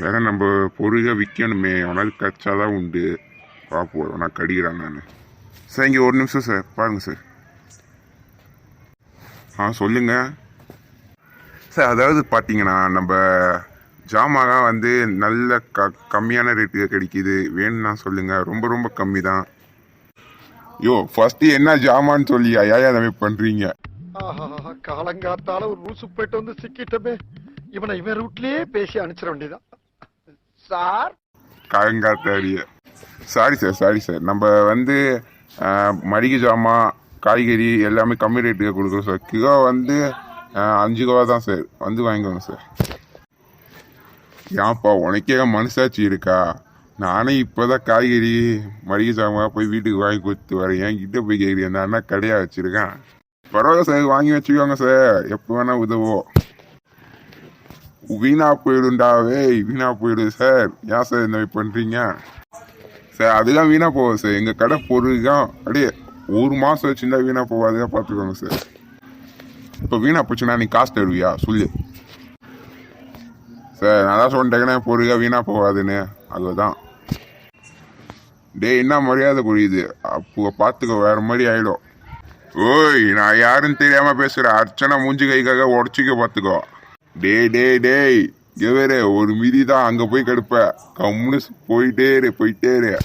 வேற நம்ம பொருக விற்கணுமே உனக்கு கச்சாதான் உண்டு. பார்ப்போம் நான் கடிக்கிறேன் நான். சார் இங்கே ஒரு நிமிஷம் சார். பாருங்கள் சார். ஆ சொல்லுங்க. சார் அதாவது பார்த்தீங்கன்னா நம்ம ஜாமான் வந்து நல்ல க கம்மியான ரேட்டுக்கு கிடைக்கிது. வேணும்னா சொல்லுங்கள் ரொம்ப ரொம்ப கம்மி தான் யோ ஃபஸ்ட்டு என்ன ஜாமான்னு சொல்லி ஐயா அதை மாதிரி பண்றீங்க. காலங்காத்தால ஒரு லூசு போயிட்டு வந்து சிக்கிட்டமே. இவனை இவன் ரூட்லயே பேசி அனுப்பிச்சிட வேண்டியதான் சார். காயங்காத்தாடிய சாரி சார் சாரி சார் நம்ம வந்து மளிகை ஜாமான் காய்கறி எல்லாமே கம்மி ரேட்டுக்கு கொடுக்குறோம் சார் கிலோ வந்து அஞ்சு ரூபா தான் சார் வந்து வாங்கிக்கோங்க சார் ஏன்ப்பா உனக்கே மனசாட்சி இருக்கா? நானே இப்போதான் காய்கறி மளிகை சாமான் போய் வீட்டுக்கு வாங்கி கொடுத்து வரேன். என்கிட்ட போய் கேட்குறேன் நான் கடையாக வச்சுருக்கேன்? பரவாயில்ல சார் வாங்கி வச்சுக்கோங்க சார் எப்போ வேணால் உதவும் வீணா போயிடும்டாவே வீணா போயிடும் சார். ஏன் சார் இந்த மாதிரி பண்றீங்க? சார் அதெல்லாம் வீணா போவோம் சார். எங்க கடை பொருள் தான் அப்படியே ஒரு மாசம் வச்சுருந்தா வீணா போகாதே பார்த்துக்கோங்க சார். இப்போ வீணா போச்சுன்னா நீ காசு தருவியா? சொல்லு. சார் நான் தான் சொல்லிட்டேன் பொருளா வீணா போகாதுன்னு. அதுதான். டேய் என்ன மரியாதை புரியுது அப்போ பார்த்துக்கோ வேற மாதிரி ஆயிடும். ஓய் நான் யாருன்னு தெரியாம பேசுகிறேன் அர்ச்சனை மூஞ்சி கைக்காக உடச்சிக்க பார்த்துக்கோ. டேய் டே டேய் எவரே ஒரு மிதி தான் அங்கே போய் கிடப்ப. கம்முன்னு போயிட்டே இரு போயிட்டே இரு.